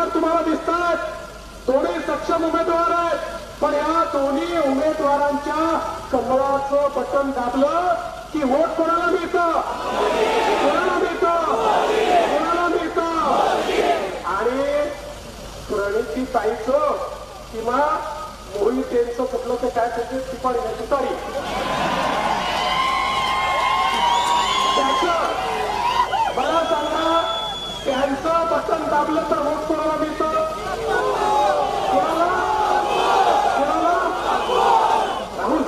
उमेदवार तुम्हाला दिसतात. दोन्ही सक्षम उमेदवार आहेत. पण या दोन्ही उमेदवारांच्या कमळाचं बटन दाबलं की वोट कोणाला मिळतं? कोणाला मिळतं? कोणाला मिळतं? आणि प्रणिती ताईचं किंवा मोहित यांचं कुठलं ते काय करते तिपारी नाही तुतारी त्याचं मला सांगा त्यांचं बटन दाबलं तर वोट कोणाला मिळतं? कोणाला? कोणाला? राहुल.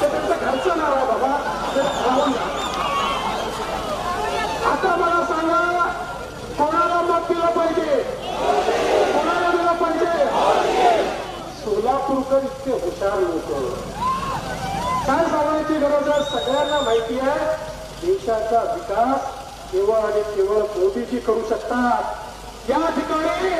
ते त्यांचं घरचं नाव आहे बाबा. ते राहुल. आता मला सांगा कोणाला मत दिलं पाहिजे? कोणाला दिलं पाहिजे? सोलापूरकर इतके हुशार लोक. काय सांगायची गरज आहे? सगळ्यांना माहिती आहे. देशाचा विकास केवळ आणि केवळ मोदीजी करू शकतात. या ठिकाणी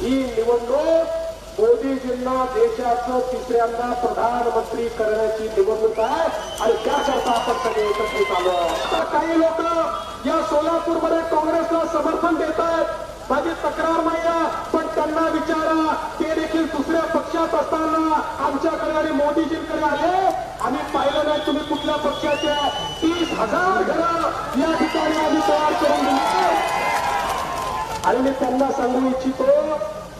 ही निवडणूक मोदीजींना देशाचं तिसऱ्यांदा प्रधानमंत्री करण्याची निवडणूक आहे आणि त्याकरता आपण सगळे एकत्रित आलो काही लोक या सोलापूरमध्ये काँग्रेसला समर्थन देत आहेत. माझी तक्रार नाही पण त्यांना विचारा ते देखील दुसऱ्या पक्षात असताना आमच्याकडे आणि मोदीजींकडे आले आम्ही पाहिलं नाही तुम्ही कुठल्या पक्षाचे. तीस हजार घरं या ठिकाणी आम्ही तयार करून दिली आणि मी त्यांना सांगू इच्छितो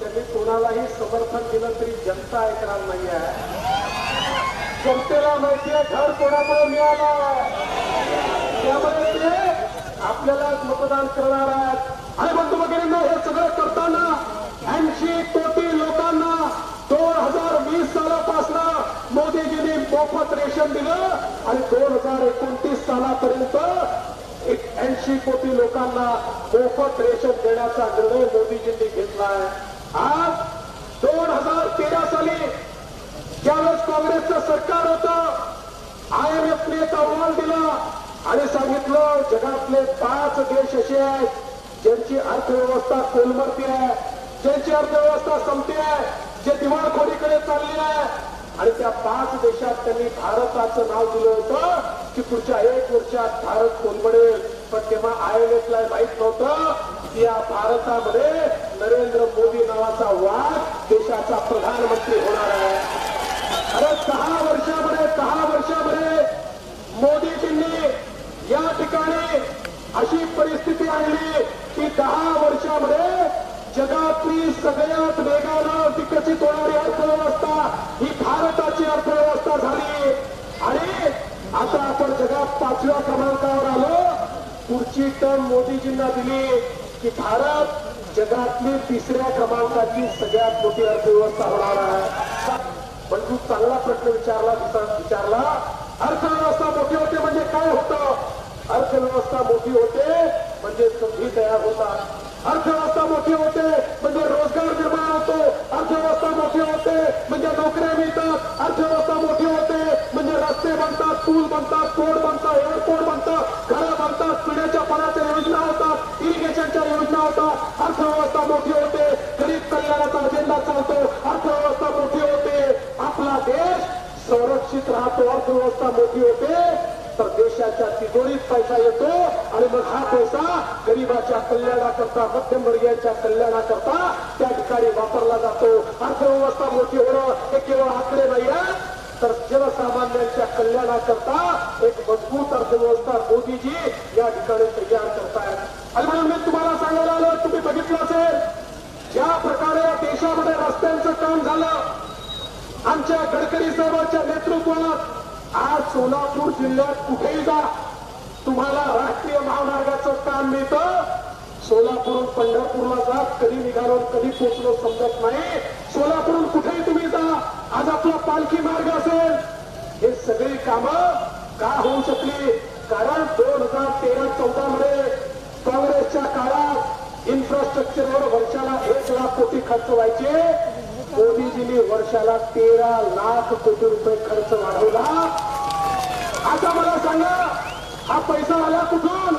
त्यांनी कोणालाही समर्थन दिलं तरी जनता ऐकणार नाही आहे जनतेला माहिती आहे घर कोणामुळे मिळालं? त्यामुळे ते आपल्याला मतदान करणार आहेत. आणि बंधू वगैरे हे सगळं करताना ऐंशी कोटी लोकांना दोन हजार वीस सालापासून मोदीजींनी मोफत रेशन दिलं आणि दोन हजार एकोणतीस सालापर्यंत ऐंशी कोटी लोकांना मोफत रेशन देण्याचा निर्णय मोदीजींनी घेतलाय आज दोन हजार तेरा साली ज्यावेळेस काँग्रेसचं सरकार होतं आय एम एफने एक अहवाल दिला आणि सांगितलं जगातले पाच देश असे आहेत ज्यांची अर्थव्यवस्था कोलमरती आहे ज्यांची अर्थव्यवस्था संपते आहे जे दिवाळखोरीकडे चालली आहे आणि त्या पाच देशात त्यांनी भारताचं नाव दिलं होतं की पुढच्या एक वर्षात भारत कोलमडेल पण तेव्हा आय एम एफला माहीत नव्हतं की या भारतामध्ये नरेंद्र मोदी नावाचा वाद देशाचा प्रधानमंत्री होणार आहे. अरे सहा वर्षामध्ये सहा वर्षामध्ये मोदीजींनी या ठिकाणी अशी परिस्थिती आणली की दहा वर्षामध्ये जगातली सगळ्यात वेगानं विकसित होणार अर्थव्यवस्था ही भारताची अर्थव्यवस्था झाली आणि आता आपण जगात पाचव्या क्रमांकावर आलो ही टर्म मोदीजींना दिली की भारत जगातली तिसऱ्या क्रमांकाची सगळ्यात मोठी अर्थव्यवस्था होणार आहे. पण तू चांगला प्रश्न विचारला विचारला. अर्थव्यवस्था मोठी होते म्हणजे काय होतं? अर्थव्यवस्था मोठी होते म्हणजे संधी तयार होतात. अर्थव्यवस्था मोठी होते म्हणजे रोजगार निर्माण होतो. अर्थव्यवस्था मोठी होते म्हणजे नोकऱ्या मिळतात. अर्थव्यवस्था मोठी होते बनतात पूल बनतात कोड बनतात एअरपोर्ट बनतात घरं बनतात पिण्याच्या पाण्याच्या योजना होतात इरिगेशनच्या योजना होतात अर्थव्यवस्था मोठी होते गरीब कल्याणाचा अजेंडा चालतो अर्थव्यवस्था मोठी होते आपला देश संरक्षित राहतो अर्थव्यवस्था मोठी होते तर देशाच्या तिजोरीत पैसा येतो आणि मग हा पैसा गरीबाच्या कल्याणाकरता मध्यमवर्गीयांच्या कल्याणाकरता त्या ठिकाणी वापरला जातो. अर्थव्यवस्था मोठी होणं हे केवळ आकडे नाही आहेत तर जनसामान्यांच्या कल्याणाकरता एक मजबूत अर्थव्यवस्था मोदीजी या ठिकाणी तयार करतायत. आणि म्हणून मी तुम्हाला सांगायला आलो तुम्ही बघितलं असेल ज्या प्रकारे या देशामध्ये रस्त्यांचं काम झालं आमच्या गडकरी साहेबांच्या नेतृत्वात आज सोलापूर जिल्ह्यात कुठेही जा तुम्हाला राष्ट्रीय महामार्गाचं काम मिळतं. सोलापूरून पंढरपूरला जा कधी निघालो कधी पोचलो समजत नाही. सोलापूरून कुठेही आज आपला पालखी मार्ग असेल. हे सगळी कामं का होऊ शकली? कारण दोन हजार तेरा चौदा मध्ये काँग्रेसच्या काळात इन्फ्रास्ट्रक्चरवर वर्षाला एक लाख कोटी खर्च व्हायचे. मोदीजींनी वर्षाला तेरा लाख कोटी रुपये खर्च वाढवला. आता मला सांगा हा पैसा आला कुठून?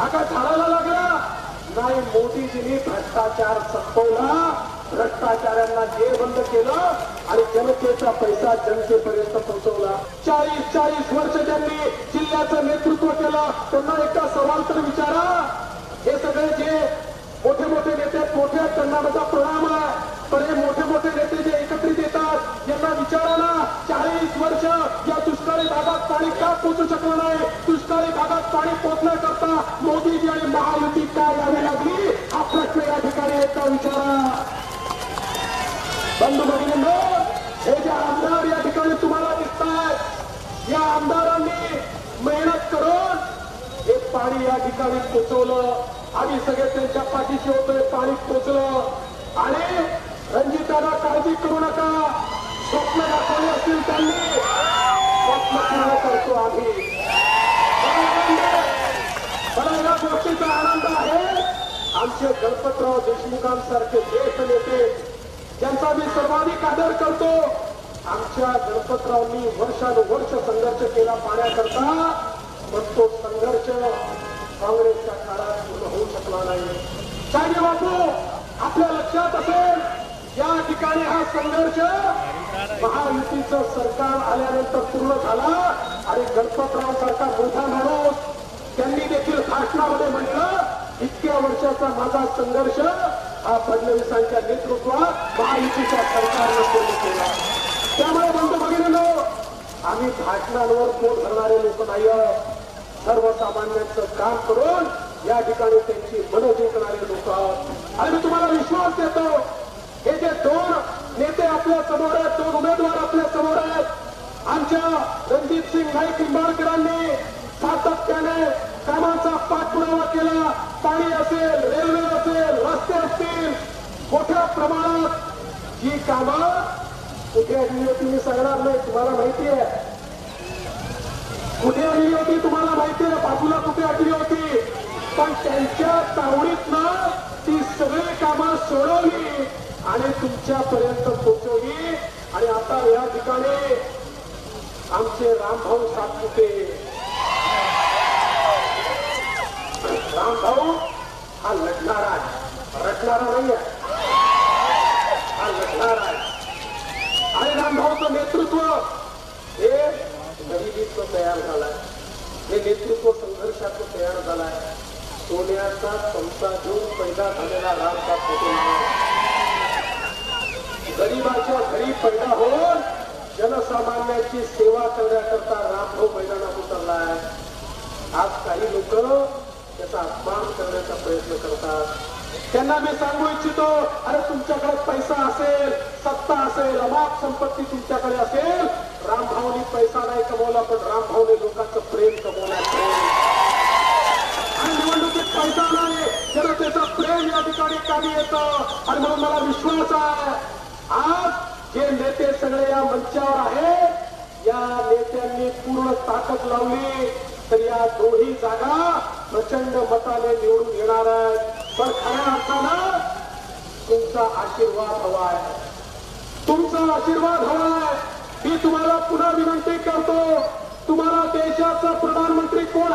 हा काय झाडाला लागला? नाही मोदीजींनी भ्रष्टाचार संपवला. भ्रष्टाचाऱ्यांना जेरबंद केलं आणि जनतेचा पैसा जनतेपर्यंत पोहोचवला. चाळीस चाळीस वर्ष त्यांनी जिल्ह्याचं नेतृत्व केलं त्यांना एकदा सवाल तर विचारा. हे सगळे जे मोठे मोठे नेते मोठे त्यांना माझा प्रणाम आहे. पण हे मोठे मोठे नेते जे एकत्रित येतात यांना विचारा ना. चाळीस वर्ष या दुष्काळी भागात पाणी का पोहोचू शकलं नाही? दुष्काळी भागात पाणी पोहोचण्याकरता मोदीजी आणि महायुती का यावी लागली. हा प्रश्न या ठिकाणी एकदा विचारा. बंधू भगिनींनो हे जे आमदार या ठिकाणी तुम्हाला दिसत आहेत या आमदारांनी मेहनत करून हे पाणी या ठिकाणी पोचवलं. आम्ही सगळे त्यांच्या पाठीशी होतोय पाणी पोचलं. आणि रणजिताला काळजी करू नका. स्वप्न दाखवले असतील त्यांनी. स्वप्न पूर्ण करतो आम्ही. मला या गोष्टीचा आनंद आहे. आमचे गणपतराव देशमुखांसारखे ज्येष्ठ नेते ज्यांचा मी सर्वाधिक आदर करतो. आमच्या गणपतरावनी वर्षानुवर्ष संघर्ष केला पाण्याकरता पण तो संघर्ष काँग्रेसच्या काळात पूर्ण होऊ शकला नाही. साहेब बापू आपल्या लक्षात असेल या ठिकाणी हा संघर्ष महायुतीचं सरकार आल्यानंतर पूर्ण झाला आणि गणपतराव सारखा मोठा माणूस त्यांनी देखील भाषणामध्ये म्हटलं इतक्या वर्षाचा माझा संघर्ष हा फडणवीसांच्या नेतृत्वात महायुतीच्या सरकारनं पूर्ण केला त्यामुळे म्हणतो भगिनीनो आम्ही भाषणांवर पोट भरणारे लोक नाही सर्वसामान्यांचं काम करून या ठिकाणी त्यांची मनं जिंकणारे लोक आहोत. आणि तुम्हाला विश्वास देतो हे जे दोन नेते आपल्यासमोर आहेत दोन उमेदवार आपल्यासमोर आहेत आमच्या रणजित सिंग नाईक निंबाळकरांनी सातत्याने कामांचा पाठपुरावा केला पाणी असेल मोठ्या प्रमाणात ही कामं कुठे आली होती मी सांगणार नाही तुम्हाला माहिती आहे. कुठे आलेली होती तुम्हाला माहिती आहे बाजूला कुठे आलेली होती पण त्यांच्या तावडीतनं ती सगळी कामं सोडवली आणि तुमच्यापर्यंत पोहोचवली. आणि आता या ठिकाणी आमचे रामभाऊ सातपुते. रामभाऊ हा लढणारा आहे रटणारा नाही आहे हा लढणारा आहे आणि रामभाऊचं नेतृत्व हे नेतृत्व तयार झालाय. हे नेतृत्व संघर्षाचं तयार झालाय. सोन्याचा चमचा घेऊन पैदा झालेला रामचा फोटो गरीबाच्या घरी पैदा होऊन जनसामान्यांची सेवा करण्याकरता रामभाऊ मैदानात उतरलाय. आज काही लोक त्याचा अपमान करण्याचा प्रयत्न करतात. त्यांना मी सांगू इच्छितो अरे तुमच्याकडे पैसा असेल सत्ता असेल अमाप संपत्ती तुमच्याकडे असेल रामभाऊनी पैसा नाही कमवला पण रामभाऊने लोकांचं प्रेम कमवला प्रेम. आणि निवडणुकीत पैसा नाही जनतेचं प्रेम या ठिकाणी कामी येतं. आणि म्हणून मला विश्वास आहे आज जे नेते सगळे या मंचावर आहेत या नेत्यांनी पूर्ण ताकद लावली तर या दोन्ही जागा प्रचंड मताने निवडून येणार आहेत. पण खऱ्या अर्थानं तुमचा आशीर्वाद हवा आहे. तुमचा आशीर्वाद हवा आहे. मी तुम्हाला पुन्हा विनंती करतो तुम्हाला देशाचा प्रधानमंत्री कोण